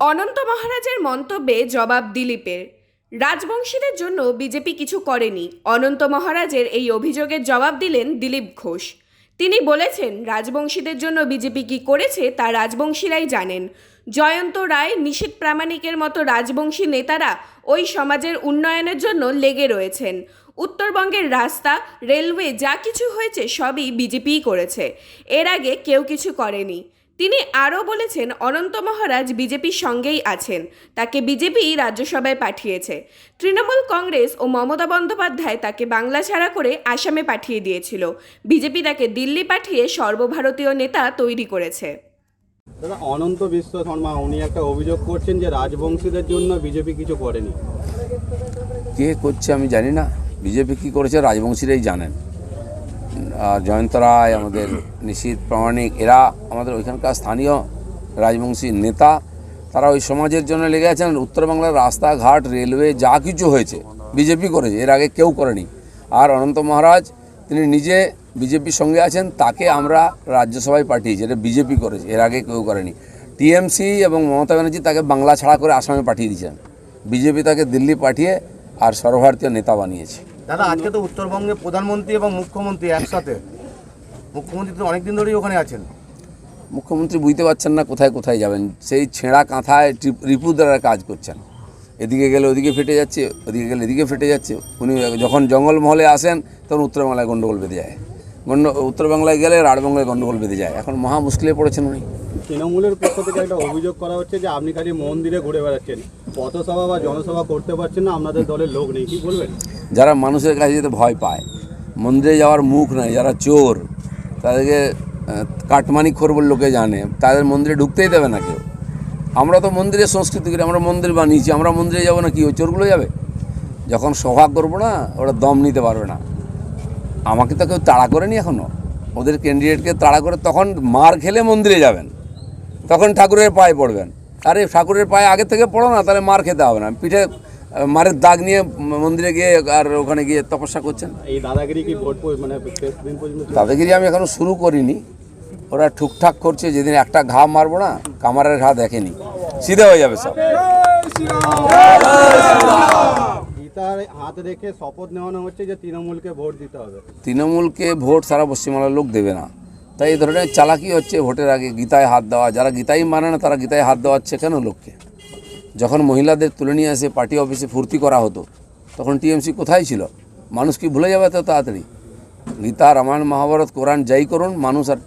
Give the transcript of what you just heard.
অনন্ত মহারাজের মন্তব্যে জবাব দিলীপের। রাজবংশীদের জন্য বিজেপি কিছু করেনি। অনন্ত মহারাজের এই অভিযোগের জবাব দিলেন দিলীপ ঘোষ। তিনি বলেছেন, রাজবংশীদের জন্য বিজেপি কি করেছে তা রাজবংশীরাই জানেন। জয়ন্ত রায় নিশীত প্রামাণিকের মতো রাজবংশী নেতারা ওই সমাজের উন্নয়নের জন্য লেগে রয়েছেন। উত্তরবঙ্গের রাস্তা, রেলওয়ে যা কিছু হয়েছে সবই বিজেপিই করেছে। এর আগে কেউ কিছু করেনি। তিনি আরও বলেছেন অনন্ত মহারাজ বিজেপির সঙ্গেই আছেন। তাকে বিজেপি রাজ্যসভায় পাঠিয়েছে। তৃণমূল কংগ্রেস ও মমতা বন্দ্যোপাধ্যায় তাকে বাংলা ছাড়া করে আসামে পাঠিয়ে দিয়েছিল। বিজেপি তাকে দিল্লি পাঠিয়ে সর্বভারতীয় নেতা তৈরি করেছে। দাদা অনন্ত বিশ্ব শর্মা উনি একটা অভিযোগ করছেন যে রাজবংশীদের জন্য বিজেপি কিছু করেনি। কে করছে আমি জানি না। বিজেপি কী করেছে রাজবংশীরাই জানেন। জয়ন্ত রায় আমাদের নিশীত প্রামাণিক, এরা আমাদের ওইখানকার স্থানীয় রাজবংশী নেতা। তারা ওই সমাজের জন্য লেগে আছেন উত্তরবাংলার রাস্তাঘাট, রেলওয়ে, যা কিছু হয়েছে, বিজেপি করেছে, এর আগে কেউ করেনি। আর অনন্ত মহারাজ, তিনি নিজে বিজেপির সঙ্গে আছেন, তাকে আমরা রাজ্যসভায় পাঠিয়েছি, এটা বিজেপি করেছে, এর আগে কেউ করেনি। টিএমসি এবং মমতা ব্যানার্জি তাকে বাংলা ছাড়া করে আসামে পাঠিয়ে দিয়েছেন। বিজেপি তাকে দিল্লি পাঠিয়ে আর সর্বভারতীয় নেতা বানিয়েছে। দাদা আজকে তো উত্তরবঙ্গে প্রধানমন্ত্রী এবং মুখ্যমন্ত্রী একসাথে। মুখ্যমন্ত্রী তো অনেকদিন ধরেই ওখানে আছেন। মুখ্যমন্ত্রী বুঝতে পারছেন না কোথায় কোথায় যাবেন। সেই ছেঁড়া কাঁথায় টিপ- রিপুদারা কাজ করছেন। এদিকে গেলে ওদিকে ফেটে যাচ্ছে ওদিকে গেলে এদিকে ফেটে যাচ্ছে। উনি যখন জঙ্গলমহলে আসেন তখন উত্তরবাংলায় গণ্ডগোল বেঁধে যায়। গণ্ড উত্তরবাংলায় গেলে রাঢ়বাংলায় গণ্ডগোল বেঁধে যায়। এখন মহা মুশকিলে পড়েছেন উনি। তৃণমূলের পক্ষ থেকে একটা অভিযোগ করা হচ্ছে যে আপনি খালি মন্দিরে ঘুরে বেড়াচ্ছেন। পথসভা বা জনসভা করতে পারছেন না, আপনাদের দলের লোক নেই, কি বলবেন? যারা মানুষের কাছে যেতে ভয় পায়, মন্দিরে যাওয়ার মুখ নাই, যারা চোর, তাদেরকে কাটমানি খোর লোকে জানে, তাদের মন্দিরে ঢুকতেই দেবে না কেউ। আমরা তো মন্দিরের সংস্কৃতি করি, আমরা মন্দির বানিয়েছি, আমরা মন্দিরে যাব না, কি ওই চোরগুলো যাবে। যখন সভা করব না, ওরা দম নিতে পারবে না। আমাকে তো কেউ তাড়া করেনি এখনও ওদের ক্যান্ডিডেটকে তাড়া করে তখন মার খেলে মন্দিরে যাবেন। তখন ঠাকুরের পায়ে পড়বেন। আরে ঠাকুরের পায়ে আগে থেকে পড়ো না তাহলে মার খেতে হবে না। পিঠে মারের দাগ নিয়ে মন্দিরে গিয়ে আর ওখানে গিয়ে তপস্যা করছেন? এই দাদাগিরি কি মানে? দাদাগিরি আমি এখনও শুরু করিনি। ওরা ঠুকঠাক করছে যেদিন একটা ঘা মারবো না কামারের ঘা দেখেনি। সিধে হয়ে যাবে সব। হাত রেখে শপথ নেওয়ানো হচ্ছে যে তৃণমূলকে ভোট দিতে হবে। তৃণমূলকে ভোট সারা পশ্চিমবাংলার লোক দেবে না। তাই এই ধরনের চালাকি হচ্ছে ভোটের আগে গীতায় হাত দেওয়া। যারা গীতাই মানে না, তারা গীতায় হাত দেওয়াচ্ছে কেন লোককে? যখন মহিলাদের তুলে নিয়ে এসে পার্টি অফিসে ফুর্তি করা হতো, তখন টিএমসি কোথায় ছিল? মানুষ কি ভুলে যাবে তো তাড়াতাড়ি? গীতা, রামায়ণ, মহাভারত, কোরআন যাই করুন, মানুষ আর